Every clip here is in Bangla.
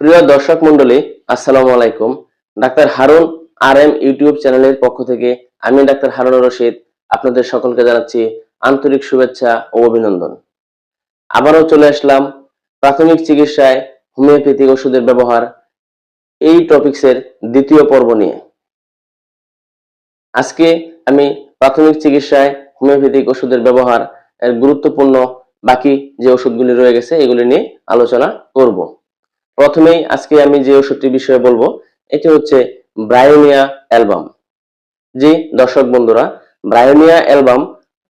প্রিয় দর্শক মন্ডলী আসসালামু আলাইকুম। Doctor Harun R M YouTube চ্যানেলের পক্ষ থেকে আমি ডাক্তার হারুন রশিদ আপনাদের সকলকে জানাচ্ছি আন্তরিক শুভেচ্ছা ও অভিনন্দন। আবারও চলে আসলাম প্রাথমিক চিকিৎসায় হোমিওপ্যাথিক ওষুধের ব্যবহার এই টপিক্সের দ্বিতীয় পর্ব নিয়ে। আজকে আমি প্রাথমিক চিকিৎসায় হোমিওপ্যাথিক ওষুধের ব্যবহার এর গুরুত্বপূর্ণ বাকি যে ওষুধগুলি রয়ে গেছে, এগুলি নিয়ে আলোচনা করব। প্রথমেই আজকে আমি যে ওষুধটি বিষয়ে বলব, এটি হচ্ছে ব্রায়োনিয়া অ্যালবাম। জি, দর্শক বন্ধুরা, ব্রায়োনিয়া অ্যালবাম,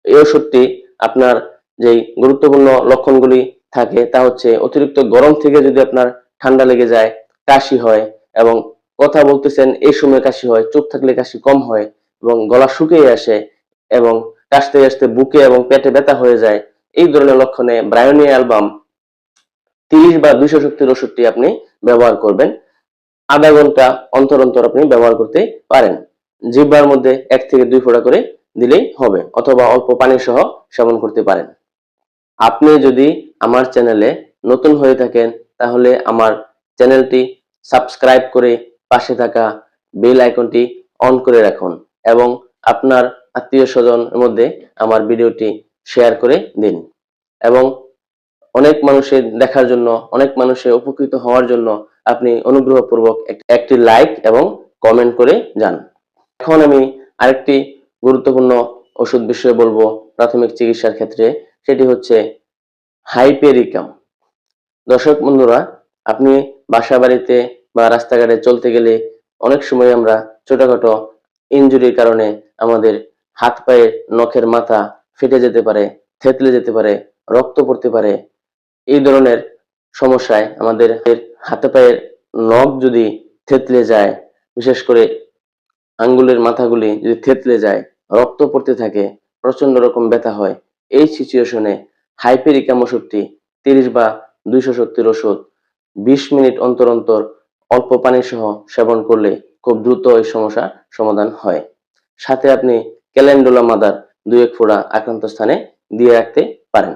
এই ওষুধটি আপনার যেই গুরুত্বপূর্ণ লক্ষণগুলি থাকে, তা হচ্ছে অতিরিক্ত গরম থেকে যদি আপনার ঠান্ডা লেগে যায়, কাশি হয় এবং কথা বলতেছেন, এই সময় কাশি হয়, চোখ থাকলে কাশি কম হয় এবং গলা শুকিয়ে আসে এবং কাশতে আসতে বুকে এবং পেটে ব্যথা হয়ে যায়, এই ধরনের লক্ষণে ব্রায়োনিয়া অ্যালবাম তিরিশ বা দুইশো শক্তির ওষুধটি আপনি ব্যবহার করবেন। আধা ঘণ্টা অন্তর অন্তর আপনি ব্যবহার করতে পারেন। জিহ্বার মধ্যে এক থেকে দুই ফোঁটা করে দিলেই হবে, অথবা অল্প পানি সহ সেবন করতে পারেন। আপনি যদি আমার চ্যানেলে নতুন হয়ে থাকেন, তাহলে আমার চ্যানেলটি সাবস্ক্রাইব করে পাশে থাকা বেল আইকনটি অন করে রাখুন এবং আপনার আত্মীয় স্বজনের মধ্যে আমার ভিডিওটি শেয়ার করে দিন। এবং অনেক মানুষের দেখার জন্য, অনেক মানুষের উপকৃত হওয়ার জন্য আপনি অনুগ্রহপূর্বক একটি লাইক এবং কমেন্ট করে যান। এখন আমি আরেকটি গুরুত্বপূর্ণ ওষুধ বিষয়ে বলব প্রাথমিক চিকিৎসার ক্ষেত্রে, সেটি হচ্ছে হাইপেরিকাম দর্শক বন্ধুরা, আপনি বাসা বাড়িতে বা রাস্তাঘাটে চলতে গেলে অনেক সময় আমরা ছোটখাটো ইনজুরির কারণে আমাদের হাত পায়ের নখের মাথা ফেটে যেতে পারে, থেতলে যেতে পারে, রক্ত পড়তে পারে এই ধরনের সমস্যায় আমাদের হাতে পায়ের নখ যদি থেতলে যায়, বিশেষ করে আঙ্গুলের মাথাগুলি যদি থেতলে যায়, রক্ত পড়তে থাকে প্রচণ্ড রকম ব্যথা হয়, এই সিচুয়েশনে হাইপেরিকাম ওষুধটি তিরিশ বা দুইশো শক্তির ওষুধ বিশ মিনিট অন্তর অন্তর অল্প পানি সহ সেবন করলে খুব দ্রুত এই সমস্যা সমাধান হয়। সাথে আপনি ক্যালেন্ডোলা মাদার দুই এক ফোঁড়া আক্রান্ত স্থানে দিয়ে রাখতে পারেন।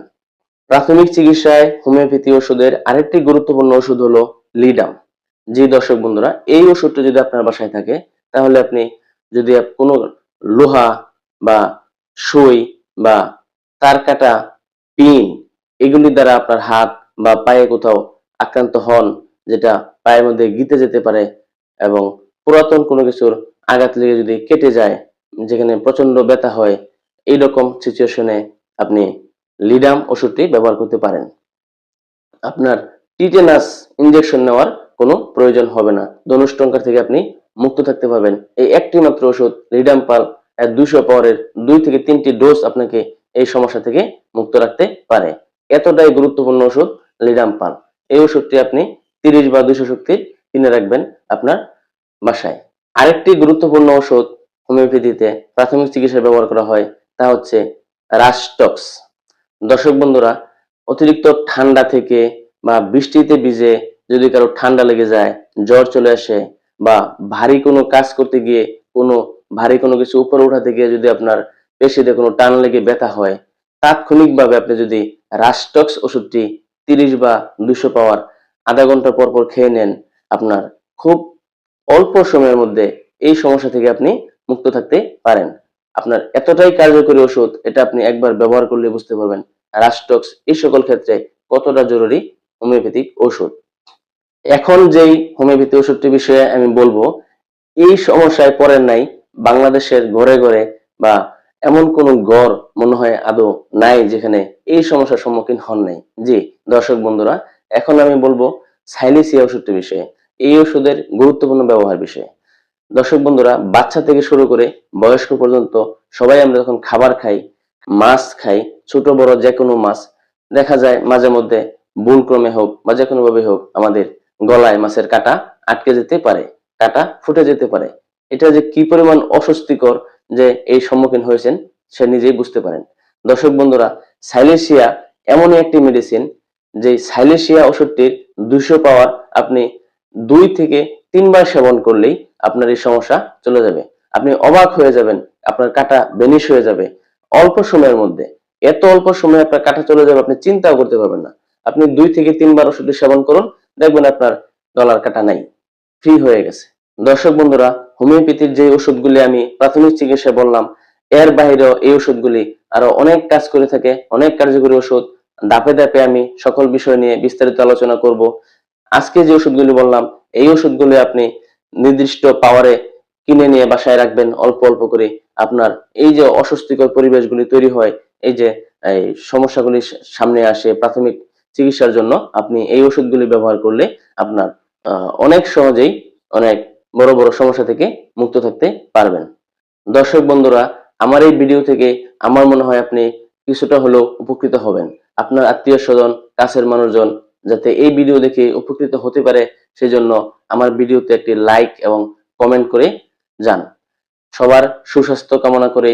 প্রাথমিক চিকিৎসায় হোমিওপ্যাথি ওষুধের আরেকটি গুরুত্বপূর্ণ ওষুধ হলো লিডাম। জি, দর্শক বন্ধুরা, এই ওষুধটি যদি আপনার বাসায় থাকে, তাহলে আপনি যদি কোনো লোহা বা সই বা তার কাটা পিন, এগুলি দ্বারা আপনার হাত বা পায়ে কোথাও আক্রান্ত হন, যেটা পায়ের মধ্যে গিতে যেতে পারে এবং পুরাতন কোনো কিছুর আঘাত লেগে যদি কেটে যায়, যেখানে প্রচণ্ড ব্যথা হয়, এইরকম সিচুয়েশনে আপনি লিডাম ওষুধটি ব্যবহার করতে পারেন। আপনার টিটেনাস ইনজেকশন নেওয়ার কোনো প্রয়োজন হবে না। ধনুষ্টঙ্কার থেকে আপনি মুক্ত থাকতে পারবেন। এই একটি মাত্র ওষুধ লিডাম পাল দুইশো পাওয়ারের দুই থেকে তিনটি ডোজ আপনাকে এই সমস্যা থেকে মুক্ত রাখতে পারে। এতটাই গুরুত্বপূর্ণ ওষুধ লিডাম পাল। এই ওষুধটি আপনি তিরিশ বা দুইশো শক্তির কিনে রাখবেন আপনার বাসায়। আরেকটি গুরুত্বপূর্ণ ওষুধ হোমিওপ্যাথিতে প্রাথমিক চিকিৎসায় ব্যবহার করা হয়, তা হচ্ছে রাস্টক্স দর্শক বন্ধুরা, অতিরিক্ত ঠান্ডা থেকে বা বৃষ্টিতে ভিজে যদি কারও ঠান্ডা লেগে যায়, জ্বর চলে আসে বা ভারী কোনো কাজ করতে গিয়ে কোনো ভারী কোনো কিছু উপরে উঠাতে গিয়ে যদি আপনার পেশিতে কোনো টান লেগে ব্যথা হয়, তাৎক্ষণিকভাবে আপনি যদি রাস্টক্স ওষুধটি তিরিশ বা দুশো পাওয়ার আধা ঘণ্টা পর পর খেয়ে নেন, আপনার খুব অল্প সময়ের মধ্যে এই সমস্যা থেকে আপনি মুক্ত থাকতে পারেন। আপনার এতটাই কার্যকরী ওষুধ, এটা আপনি একবার ব্যবহার করলে বুঝতে পারবেন রাস্টক্স এই সকল ক্ষেত্রে কতটা জরুরি হোমিওপ্যাথিক ওষুধ। এখন যেই হোমিওপ্যাথি ওষুধটি বিষয়ে আমি বলব, এই সমস্যায় পড়েন নাই বাংলাদেশের ঘরে ঘরে বা এমন কোন গড় মনে হয় আদৌ নাই যেখানে এই সমস্যার সম্মুখীন হন নাই। জি, দর্শক বন্ধুরা, এখন আমি বলব সাইলিসিয়া ওষুধটি বিষয়ে, এই ওষুধের গুরুত্বপূর্ণ ব্যবহার বিষয়ে। দর্শক বন্ধুরা, বাচ্চা থেকে শুরু করে বয়স্ক পর্যন্ত সবাই আমরা যখন খাবার খাই, মাছ খাই, ছোট, বড় যে কোনো মাছ, দেখা যায় মাঝে মধ্যে ভুল ক্রমে হোক বা যে কোনো ভাবে হোক আমাদের গলায় মাছের কাটা আটকে যেতে পারে, কাটা ফুটে যেতে পারে। এটা যে কি পরিমাণ অস্বস্তিকর যে এই সম্মুখীন হয়েছেন, সে নিজেই বুঝতে পারেন। দর্শক বন্ধুরা, সাইলেশিয়া এমনই একটি মেডিসিন যে সাইলেশিয়া ওষুধটির দুশো পাওয়ার আপনি দুই থেকে তিনবার সেবন করলেই আপনার এই সমস্যা চলে যাবে। আপনি অবাক হয়ে যাবেন, আপনার কাটা বেনিশ হয়ে যাবে। অল্প সময়ের মধ্যে, এত অল্প সময়ে আপনার কাটা চলে যাবে আপনি চিন্তাও করতে পারবেন না। আপনি দুই থেকে তিনবার ওষুধটি সেবন করুন, দেখবেন আপনার ডলার কাটা নাই, ফ্রি হয়ে গেছে। দর্শক বন্ধুরা, হোমিওপ্যাথির যে ওষুধগুলি আমি প্রাথমিক চিকিৎসা বললাম, এর বাইরেও এই ওষুধগুলি আরও অনেক কাজ করে থাকে, অনেক কার্যকরী ওষুধ। ধাপে ধাপে আমি সকল বিষয় নিয়ে বিস্তারিত আলোচনা করব। আজকে যে ওষুধগুলি বললাম, এই ওষুধগুলি আপনি নির্দিষ্ট পাওয়ারে কিনে নিয়ে বাসায় রাখবেন, অল্প অল্প করে। আপনার এই যে অস্বস্তিকর পরিবেশগুলি তৈরি হয়, এই যে সমস্যাগুলি সামনে আসে প্রাথমিক চিকিৎসার জন্য, আপনি এই ওষুধগুলি ব্যবহার করলে আপনার অনেক সহজেই অনেক বড় বড় সমস্যা থেকে মুক্ত থাকতে পারবেন। দর্শক বন্ধুরা, আমার এই ভিডিও থেকে আমার মনে হয় আপনি কিছুটা হলেও উপকৃত হবেন। আপনার আত্মীয় স্বজন, কাছের মানুষজন যাতে এই ভিডিও দেখে উপকৃত হতে পারে, সেজন্য আমার ভিডিওতে একটি লাইক এবং কমেন্ট করে যান। সবার সুস্বাস্থ্য কামনা করে,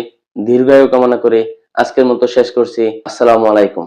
দীর্ঘায়ু কামনা করে আজকের মতো শেষ করছি। আসসালামু আলাইকুম।